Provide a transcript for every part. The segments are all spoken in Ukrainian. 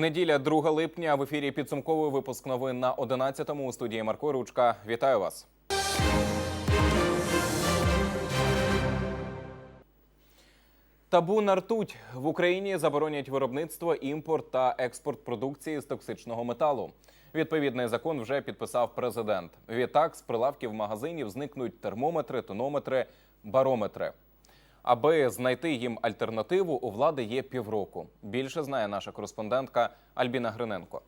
Неділя, 2 липня. В ефірі підсумковий випуск новин на 11-му у студії Марко Ручка. Вітаю вас. Табу на ртуть в Україні заборонять виробництво, імпорт та експорт продукції з токсичного металу. Відповідний закон вже підписав президент. Відтак з прилавків магазинів зникнуть термометри, тонометри, барометри. Аби знайти їм альтернативу, у влади є півроку. Більше знає наша кореспондентка Альбіна Гриненко.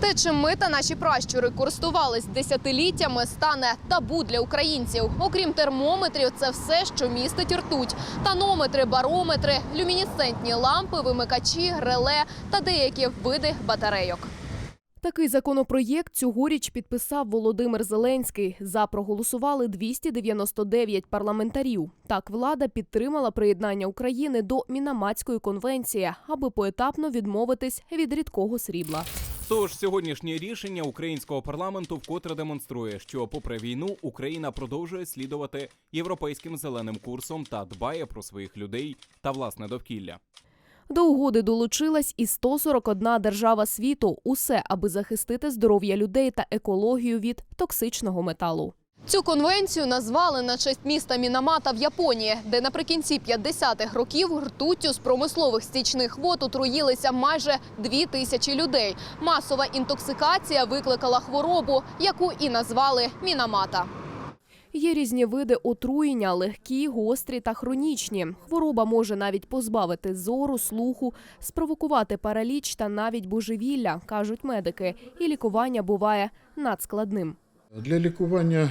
Те, чим ми та наші пращури користувались десятиліттями, стане табу для українців. Окрім термометрів, це все, що містить ртуть. Танометри, барометри, люмінесцентні лампи, вимикачі, реле та деякі види батарейок. Такий законопроєкт цьогоріч підписав Володимир Зеленський. За проголосували 299 парламентарів. Так влада підтримала приєднання України до Мінаматської конвенції, аби поетапно відмовитись від рідкого срібла. Тож сьогоднішнє рішення українського парламенту вкотре демонструє, що, попри війну, Україна продовжує слідувати європейським зеленим курсом та дбає про своїх людей та власне довкілля. До угоди долучилась і 141 держава світу. Усе, аби захистити здоров'я людей та екологію від токсичного металу. Цю конвенцію назвали на честь міста Мінамата в Японії, де наприкінці 50-х років ртуттю з промислових стічних вод отруїлися майже дві тисячі людей. Масова інтоксикація викликала хворобу, яку і назвали Мінамата. Є різні види отруєння: легкі, гострі та хронічні. Хвороба може навіть позбавити зору, слуху, спровокувати параліч та навіть божевілля, кажуть медики. І лікування буває надскладним. Для лікування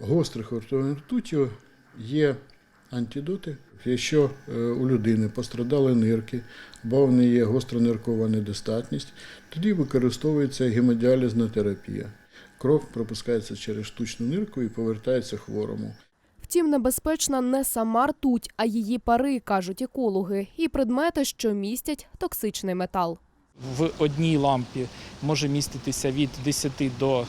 гострих ртуттю є антидоти. Якщо е, у людини пострадали нирки, або в неї є гострониркова недостатність, тоді використовується гемодіалізна терапія. Кров пропускається через штучну нирку і повертається хворому. Втім, небезпечна не сама ртуть, а її пари, кажуть екологи, і предмети, що містять токсичний метал. В одній лампі може міститися від 10 до е,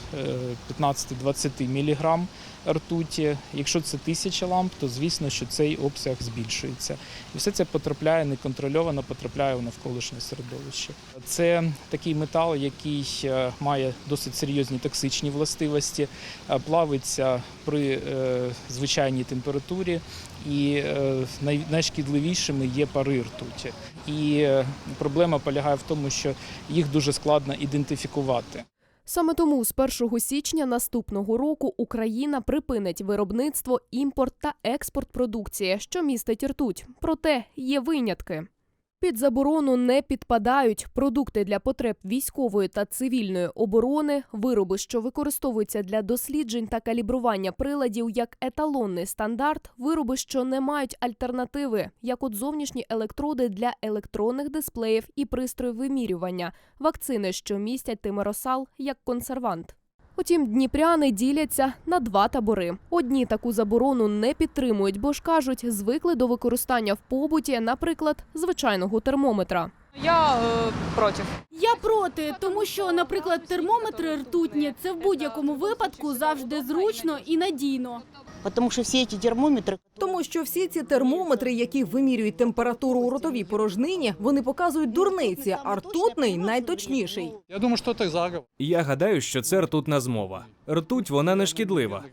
15-20 мг ртуті. Якщо це тисяча ламп, то звісно, що цей обсяг збільшується. І все це потрапляє неконтрольовано, потрапляє в навколишнє середовище. Це такий метал, який е, має досить серйозні токсичні властивості, е, плавиться при е, звичайній температурі. І е, найшкідливішими є пари ртуті. І е, проблема полягає в тому, що їх дуже складно ідентифікувати. Саме тому з 1 січня наступного року Україна припинить виробництво, імпорт та експорт продукції, що містить ртуть. Проте є винятки. Під заборону не підпадають продукти для потреб військової та цивільної оборони, вироби, що використовуються для досліджень та калібрування приладів як еталонний стандарт, вироби, що не мають альтернативи, як от зовнішні електроди для електронних дисплеїв і пристрої вимірювання, вакцини, що містять тимеросал як консервант. Утім, дніпряни діляться на два табори. Одні таку заборону не підтримують, бо ж кажуть, звикли до використання в побуті, наприклад, звичайного термометра. Я е, проти. Я проти, тому що, наприклад, термометри ртутні це в будь-якому випадку завжди зручно і надійно. Потому що всі ці термометри, Тому що всі ці термометри, які вимірюють температуру у ротовій порожнині, вони показують дурниці, а ртутний найточніший. Я думаю, що це заговор. Я гадаю, що це ртутна змова. Ртуть вона не шкідлива.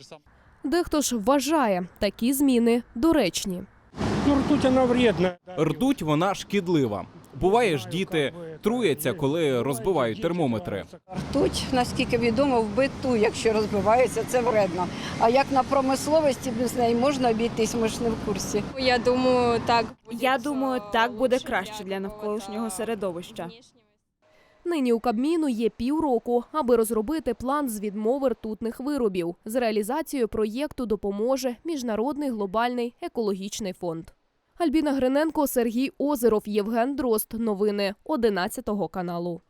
Дехто ж вважає такі зміни доречні. Ртуть вона вредна. Ртуть вона шкідлива. Буває ж діти труяться, коли розбивають термометри. Ртуть, наскільки відомо, в биту, якщо розбивається, це вредно. А як на промисловості без неї можна обійтись, ми ж не в курсі. Я думаю, так. Я думаю, так буде краще для навколишнього середовища. Нині у Кабміну є півроку, аби розробити план з відмови ртутних виробів. З реалізацією проєкту допоможе міжнародний глобальний екологічний фонд. Альбіна Гриненко, Сергій Озеров, Євген Дрозд. Новини 11 каналу.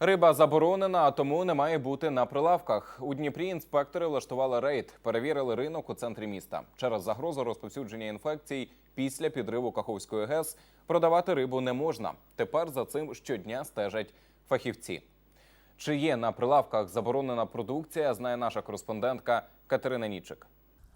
Риба заборонена, а тому не має бути на прилавках. У Дніпрі інспектори влаштували рейд, перевірили ринок у центрі міста. Через загрозу розповсюдження інфекцій після підриву Каховської ГЕС продавати рибу не можна. Тепер за цим щодня стежать фахівці. Чи є на прилавках заборонена продукція, знає наша кореспондентка Катерина Нічик.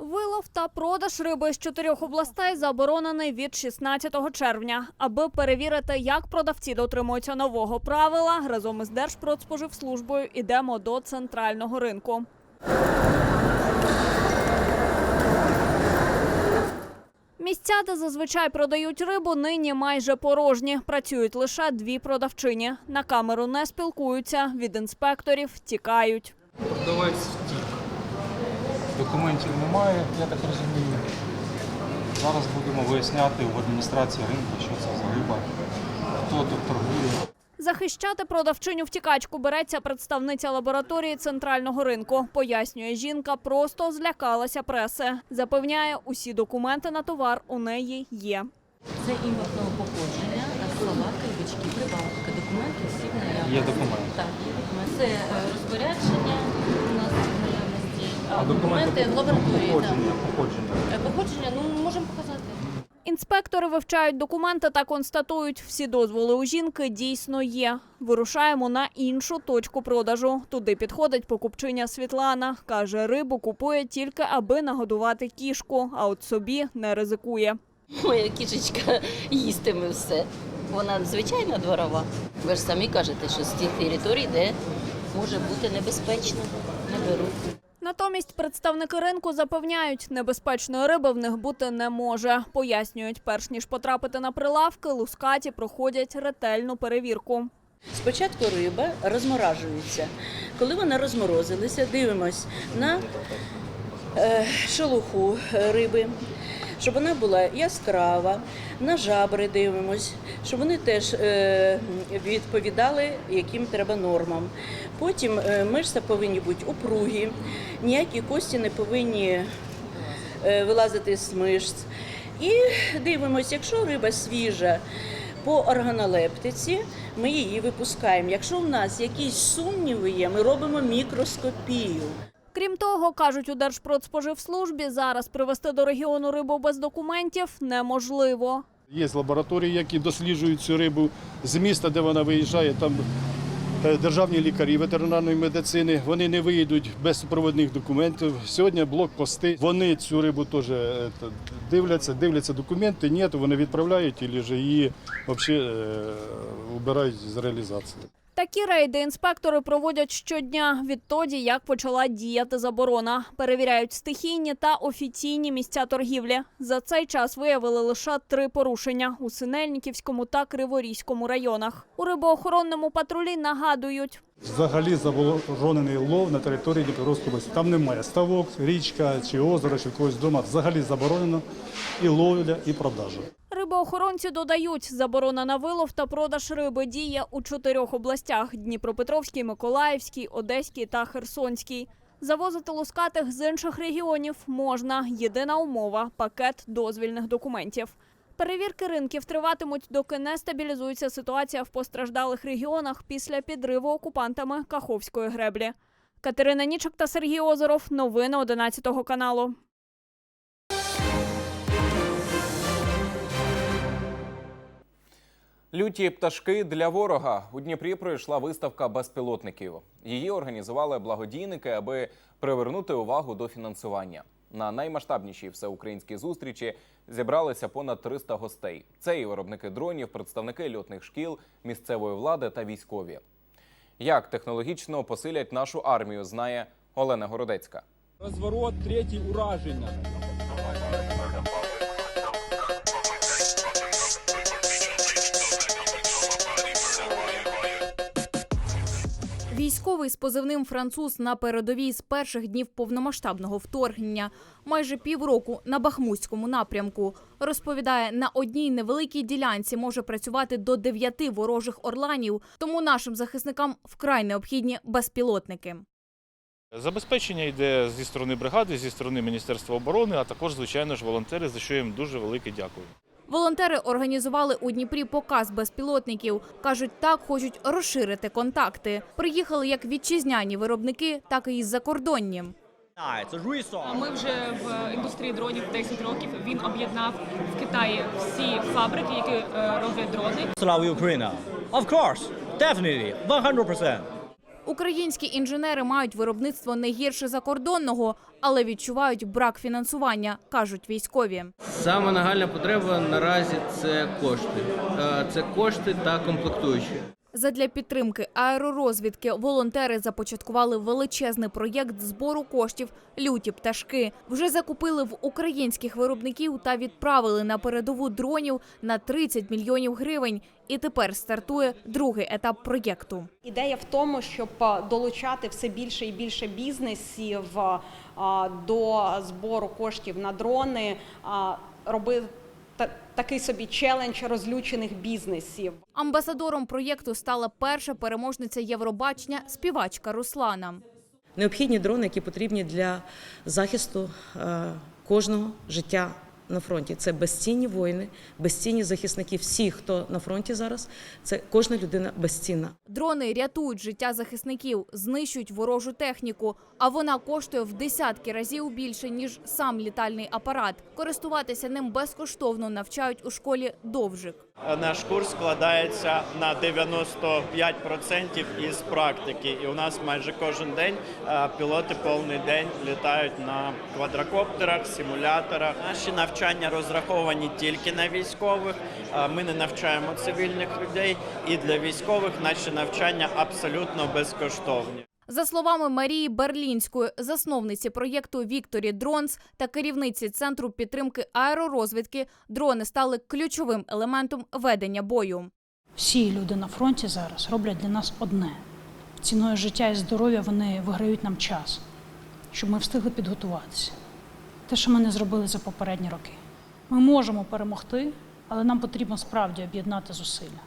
Вилов та продаж риби з чотирьох областей заборонений від 16 червня. Аби перевірити, як продавці дотримуються нового правила, разом із Держпродспоживслужбою йдемо до центрального ринку. Місця, де зазвичай продають рибу, нині майже порожні. Працюють лише дві продавчині. На камеру не спілкуються, від інспекторів тікають. Продавець. Документів немає, я так розумію. Зараз будемо виясняти в адміністрації ринку, що це за риба, хто тут торгує. Захищати продавчиню втікачку береться представниця лабораторії центрального ринку. Пояснює, жінка просто злякалася преси. Запевняє, усі документи на товар у неї є. Це імпортного походження, салатки, бички, прибавки, документи всі в наявності. Є документи. Так, є документи. Це е, розпорядження а документи документи в лабораторії. Походження, походження. Е, Походження, ну можемо показати. Інспектори вивчають документи та констатують, всі дозволи у жінки дійсно є. Вирушаємо на іншу точку продажу. Туди підходить покупчиня Світлана. Каже, рибу купує тільки аби нагодувати кішку, а от собі не ризикує. Моя кішечка їстиме все. Вона звичайна дворова. Ви ж самі кажете, що з тих територій, де може бути небезпечно, не беруть. Натомість представники ринку запевняють, небезпечної риби в них бути не може. Пояснюють, перш ніж потрапити на прилавки, лускаті проходять ретельну перевірку. Спочатку риба розморажується. Коли вона розморозилася, дивимось на е, шелуху риби, щоб вона була яскрава, на жабри дивимось, щоб вони теж е, відповідали яким треба нормам. Потім е, мишця повинні бути упругі, ніякі кості не повинні е, вилазити з мишць. І дивимося, якщо риба свіжа по органолептиці, ми її випускаємо. Якщо в нас якісь сумніви є, ми робимо мікроскопію. Крім того, кажуть у Держпродспоживслужбі, зараз привезти до регіону рибу без документів неможливо. Є лабораторії, які досліджують цю рибу з міста, де вона виїжджає. Там е, державні лікарі ветеринарної медицини. Вони не виїдуть без супровідних документів. Сьогодні блокпости. Вони цю рибу теж е, дивляться, дивляться документи. Ні, то вони відправляють і її взагалі е, убирають з реалізації. Такі рейди інспектори проводять щодня відтоді, як почала діяти заборона. Перевіряють стихійні та офіційні місця торгівлі. За цей час виявили лише три порушення у Синельниківському та Криворізькому районах. У рибоохоронному патрулі нагадують, Взагалі заборонений лов на території Дніпровської області. Там немає ставок, річка чи озеро, чи когось дома. Взагалі заборонено і ловля, і продажа. Рибоохоронці додають, заборона на вилов та продаж риби діє у чотирьох областях: Дніпропетровській, Миколаївській, Одеській та Херсонській. Завозити лускатих з інших регіонів можна. Єдина умова пакет дозвільних документів. Перевірки ринків триватимуть, доки не стабілізується ситуація в постраждалих регіонах після підриву окупантами Каховської греблі. Катерина Нічок та Сергій Озеров. Новини 11 каналу. Люті пташки для ворога у Дніпрі пройшла виставка безпілотників. Її організували благодійники, аби привернути увагу до фінансування. На наймасштабнішій всеукраїнській зустрічі зібралися понад 300 гостей. Це і виробники дронів, представники льотних шкіл, місцевої влади та військові. Як технологічно посилять нашу армію, знає Олена Городецька. Розворот, третій ураження. Військовий з позивним француз на передовій з перших днів повномасштабного вторгнення, майже півроку на Бахмутському напрямку. Розповідає, на одній невеликій ділянці може працювати до дев'яти ворожих орланів, тому нашим захисникам вкрай необхідні безпілотники. Забезпечення йде зі сторони бригади, зі сторони Міністерства оборони, а також, звичайно ж, волонтери, за що їм дуже велике дякую. Волонтери організували у Дніпрі показ безпілотників. кажуть, так хочуть розширити контакти. Приїхали як вітчизняні виробники, так і із закордонні. Ми вже в індустрії дронів 10 років. Він об'єднав в Китаї всі фабрики, які е, роблять дрони. Слава Україна! Of course! Definitely! 100%! Українські інженери мають виробництво не гірше закордонного, але відчувають брак фінансування, кажуть військові. Саме нагальна потреба наразі це кошти. Е, Це кошти та комплектуючі. Задля підтримки аеророзвідки волонтери започаткували величезний проєкт збору коштів люті пташки. Вже закупили в українських виробників та відправили на передову дронів на 30 мільйонів гривень. І тепер стартує другий етап проєкту. Ідея в тому, щоб е, долучати все більше і більше бізнесів е, до збору коштів на дрони, робити такий собі челендж розлючених бізнесів. Амбасадором проєкту стала перша переможниця Євробачення співачка Руслана. Необхідні дрони, які потрібні для захисту е, кожного життя на фронті. Це безцінні воїни, безцінні захисники. Всі, хто на фронті зараз, це кожна людина безцінна. Дрони рятують життя захисників, знищують ворожу техніку, а вона коштує в десятки разів більше ніж сам літальний апарат. Користуватися ним безкоштовно навчають у школі Довжик. Наш курс складається на 95% із практики, і у нас майже кожен день е, пілоти повний день літають на квадрокоптерах, симуляторах. Наші навчання розраховані тільки на військових. Е, Ми не навчаємо цивільних людей, і для військових наші навчання абсолютно безкоштовні. За словами Марії Берлінської, засновниці проєкту Вікторі Дронс та керівниці центру підтримки аеророзвідки, дрони стали ключовим елементом ведення бою. Всі люди на фронті зараз роблять для нас одне: ціною життя і здоров'я вони виграють нам час, щоб ми встигли підготуватися. Те, що ми не зробили за попередні роки. Ми можемо перемогти, але нам потрібно справді об'єднати зусилля.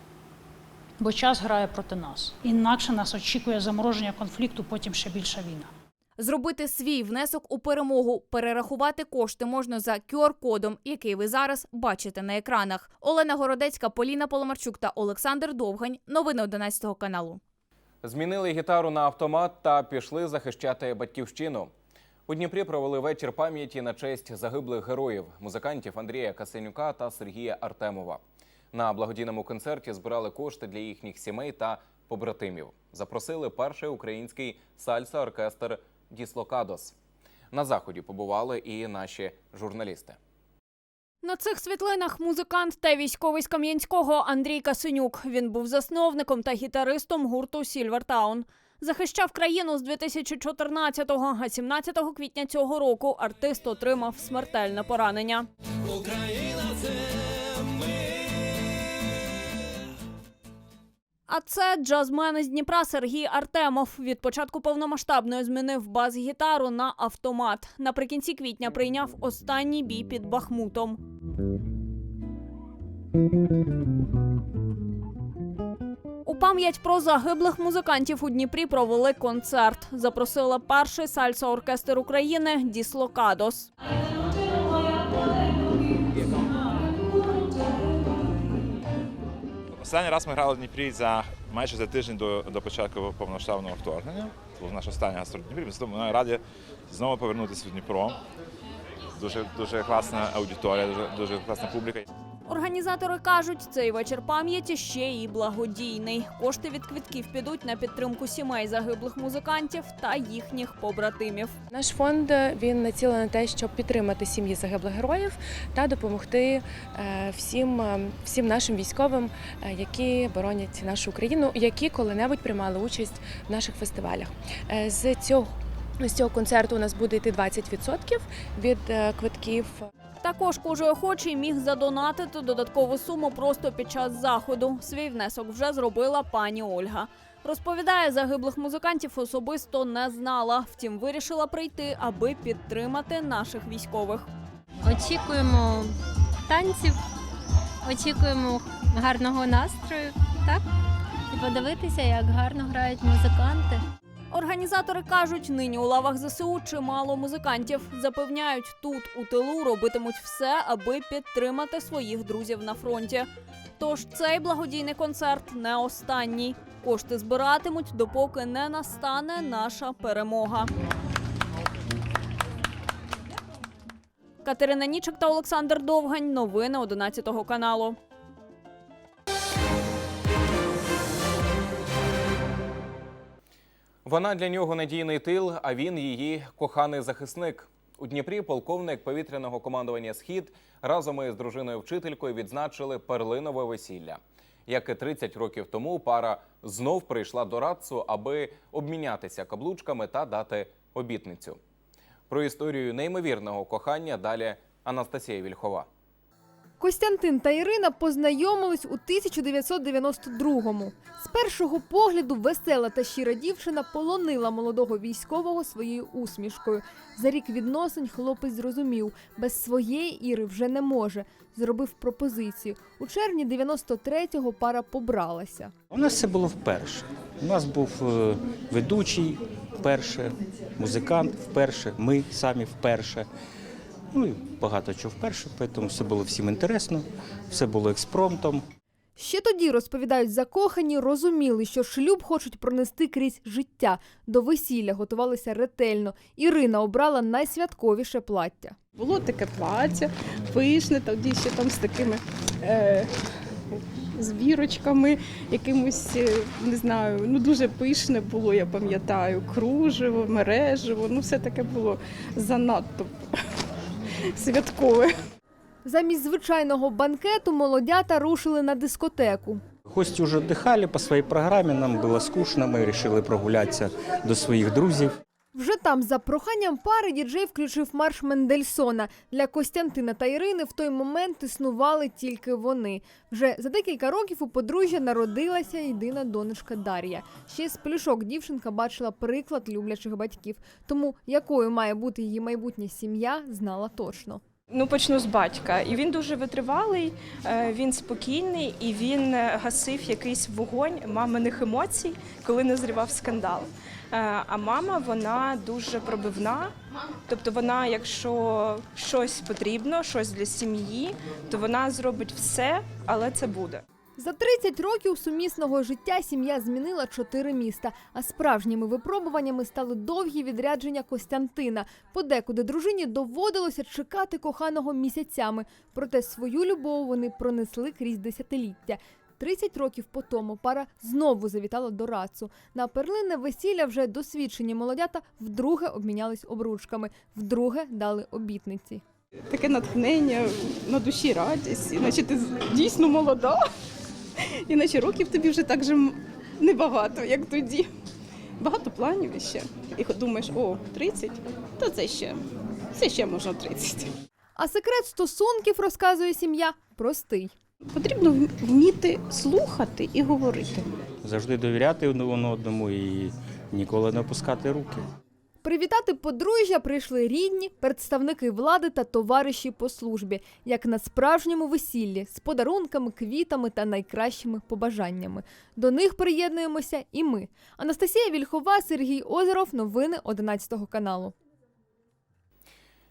Бо час грає проти нас. Інакше нас очікує замороження конфлікту, потім ще більша війна. Зробити свій внесок у перемогу, перерахувати кошти можна за QR-кодом, який ви зараз бачите на екранах. Олена Городецька, Поліна Поломарчук та Олександр Довгань. Новини 11 каналу. Змінили гітару на автомат та пішли захищати батьківщину. У Дніпрі провели вечір пам'яті на честь загиблих героїв музикантів Андрія Касенюка та Сергія Артемова. На благодійному концерті збирали кошти для їхніх сімей та побратимів. Запросили перший український сальса-оркестр Діслокадос. На заході побували і наші журналісти. На цих світлинах музикант та військовий з Кам'янського Андрій Касенюк. Він був засновником та гітаристом гурту Сільвертаун. Захищав країну з 2014-го, а 17 квітня цього року артист отримав смертельне поранення. А це джазмен із Дніпра Сергій Артемов. Від початку повномасштабної змінив бас-гітару на автомат. Наприкінці квітня прийняв останній бій під Бахмутом. У пам'ять про загиблих музикантів у Дніпрі провели концерт. Запросила перший сальса-оркестр України Діслокадос. Останній раз ми грали в Дніпрі за майже за тиждень до, до початку повномасштабного вторгнення. Це був наш останній гастро Дніпрі. Тому ми раді знову повернутися в Дніпро. Дуже дуже класна аудиторія, дуже, дуже класна публіка. Організатори кажуть, цей вечір пам'яті ще й благодійний. Кошти від квитків підуть на підтримку сімей загиблих музикантів та їхніх побратимів. Наш фонд він націлений на те, щоб підтримати сім'ї загиблих героїв та допомогти е, всім, е, всім нашим військовим, е, які боронять нашу Україну, які коли-небудь приймали участь в наших фестивалях. Е, З цього з цього концерту у нас буде йти 20% від е, квитків. Також кожен охочий міг задонатити додаткову суму просто під час заходу. Свій внесок вже зробила пані Ольга. Розповідає, загиблих музикантів особисто не знала, втім вирішила прийти, аби підтримати наших військових. Очікуємо танців, очікуємо гарного настрою, так? І подивитися, як гарно грають музиканти. Організатори кажуть, нині у лавах ЗСУ чимало музикантів. Запевняють, тут у тилу робитимуть все, аби підтримати своїх друзів на фронті. Тож цей благодійний концерт не останній. Кошти збиратимуть, допоки не настане наша перемога. Катерина Нічик та Олександр Довгань. Новини 11 каналу. Вона для нього надійний тил, а він її коханий захисник. У Дніпрі полковник повітряного командування Схід разом із дружиною вчителькою відзначили перлинове весілля. Як і 30 років тому, пара знов прийшла до Радцу, аби обмінятися каблучками та дати обітницю. Про історію неймовірного кохання далі Анастасія Вільхова. Костянтин та Ірина познайомились у 1992-му. З першого погляду весела та щира дівчина полонила молодого військового своєю усмішкою. За рік відносин хлопець зрозумів, без своєї Іри вже не може. Зробив пропозицію. У червні 93-го пара побралася. У нас це було вперше. У нас був е, ведучий вперше, музикант вперше, ми самі вперше. Ну і багато чого вперше, тому все було всім інтересно, все було експромтом. Ще тоді розповідають закохані, розуміли, що шлюб хочуть пронести крізь життя. До весілля готувалися ретельно. Ірина обрала найсвятковіше плаття. Було таке плаття, пишне, тоді ще там з такими е, збірочками, якимось, е, не знаю, ну дуже пишне було, я пам'ятаю, кружево, мережево, ну все таке було занадто святкове. Замість звичайного банкету молодята рушили на дискотеку. Гості вже дихали по своїй програмі, нам було скучно, ми вирішили прогулятися до своїх друзів. Вже там, за проханням пари, діджей включив марш Мендельсона. Для Костянтина та Ірини в той момент існували тільки вони. Вже за декілька років у подружжя народилася єдина донечка Дар'я. Ще з плюшок дівчинка бачила приклад люблячих батьків. Тому якою має бути її майбутня сім'я, знала точно. Ну, почну з батька. І він дуже витривалий, е, він спокійний і він е, гасив якийсь вогонь маминих емоцій, коли назрівав скандал. Е, А мама вона дуже пробивна. Тобто, вона, якщо щось потрібно, щось для сім'ї, то вона зробить все, але це буде. За 30 років сумісного життя сім'я змінила чотири міста. А справжніми випробуваннями стали довгі відрядження Костянтина. Подекуди дружині доводилося чекати коханого місяцями. Проте свою любов вони пронесли крізь десятиліття. 30 років по тому пара знову завітала до Рацу. На перлине весілля вже досвідчені молодята вдруге обмінялись обручками, вдруге дали обітниці. Таке натхнення, на душі радість, іначе ти дійсно молода, іначе років тобі вже так же небагато, як тоді. Багато планів ще. І думаєш, о, 30, то це ще, це ще можна 30. А секрет стосунків, розказує сім'я, простий. Потрібно вміти слухати і говорити. Завжди довіряти один одному і ніколи не опускати руки. Привітати подружжя прийшли рідні, представники влади та товариші по службі, як на справжньому весіллі, з подарунками, квітами та найкращими побажаннями. До них приєднуємося і ми. Анастасія Вільхова, Сергій Озеров. Новини 11 каналу.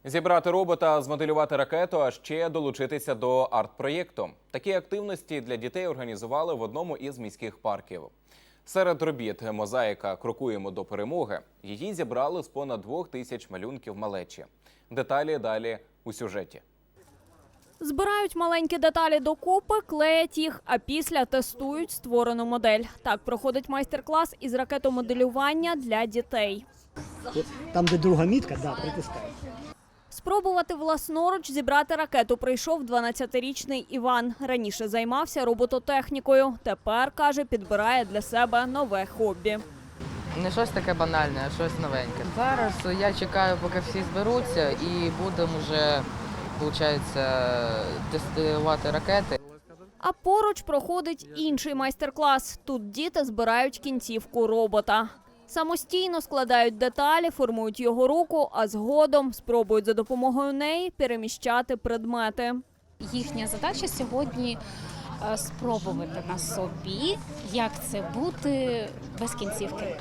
Зібрати робота, змоделювати ракету, а ще долучитися до арт-проєкту. Такі активності для дітей організували в одному із міських парків. Серед робіт мозаїка Крокуємо до перемоги. Її зібрали з понад двох тисяч малюнків малечі. Деталі далі у сюжеті. Збирають маленькі деталі докупи, клеять їх, а після тестують створену модель. Так проходить майстер-клас із ракетомоделювання для дітей. Там, де друга мітка, да, притискай. Спробувати власноруч зібрати ракету прийшов 12-річний Іван. Раніше займався робототехнікою. Тепер каже, підбирає для себе нове хобі. Не щось таке банальне, а щось новеньке. Зараз я чекаю, поки всі зберуться, і будемо вже, виходить, тестувати ракети. А поруч проходить інший майстер-клас. Тут діти збирають кінцівку робота. Самостійно складають деталі, формують його руку, а згодом спробують за допомогою неї переміщати предмети. Їхня задача сьогодні е, спробувати на собі, як це бути без кінцівки.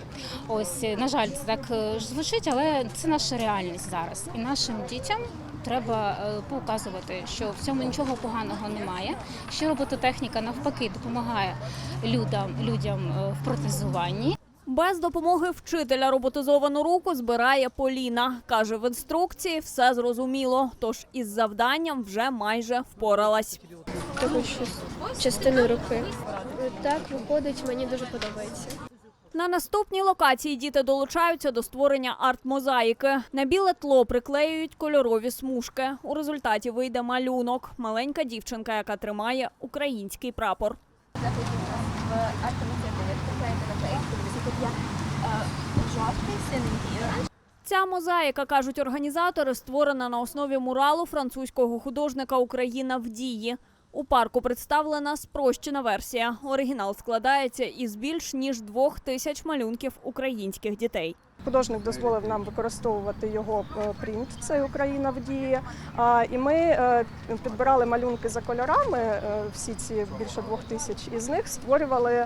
Ось, е, на жаль, це так е, звучить, але це наша реальність зараз. І нашим дітям треба показувати, що в цьому нічого поганого немає. Що робототехніка навпаки допомагає людям, людям в протезуванні. Без допомоги вчителя роботизовану руку збирає Поліна. Каже, в інструкції все зрозуміло, тож із завданням вже майже впоралась. Також частину руки. Так виходить, мені дуже подобається. На наступній локації діти долучаються до створення арт-мозаїки. На біле тло приклеюють кольорові смужки. У результаті вийде малюнок. Маленька дівчинка, яка тримає український прапор. Ця мозаїка, кажуть організатори, створена на основі муралу французького художника Україна в дії. У парку представлена спрощена версія. Оригінал складається із більш ніж двох тисяч малюнків українських дітей. Художник дозволив нам використовувати його е, принт, це Україна в дії. І ми е, підбирали малюнки за кольорами, е, всі ці більше двох тисяч, і з них створювали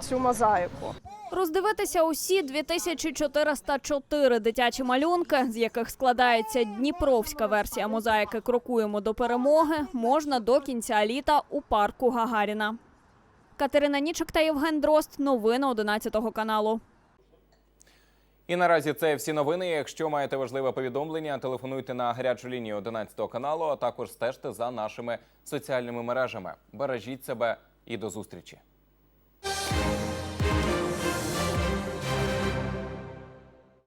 цю мозаїку. Роздивитися усі 2404 дитячі малюнки, з яких складається дніпровська версія мозаїки Крокуємо до перемоги, можна до кінця літа у парку Гагаріна. Катерина Нічик та Євген Дрозд. Новини 11 каналу. І наразі це всі новини. Якщо маєте важливе повідомлення, телефонуйте на гарячу лінію 11 каналу, а також стежте за нашими соціальними мережами. Бережіть себе і до зустрічі.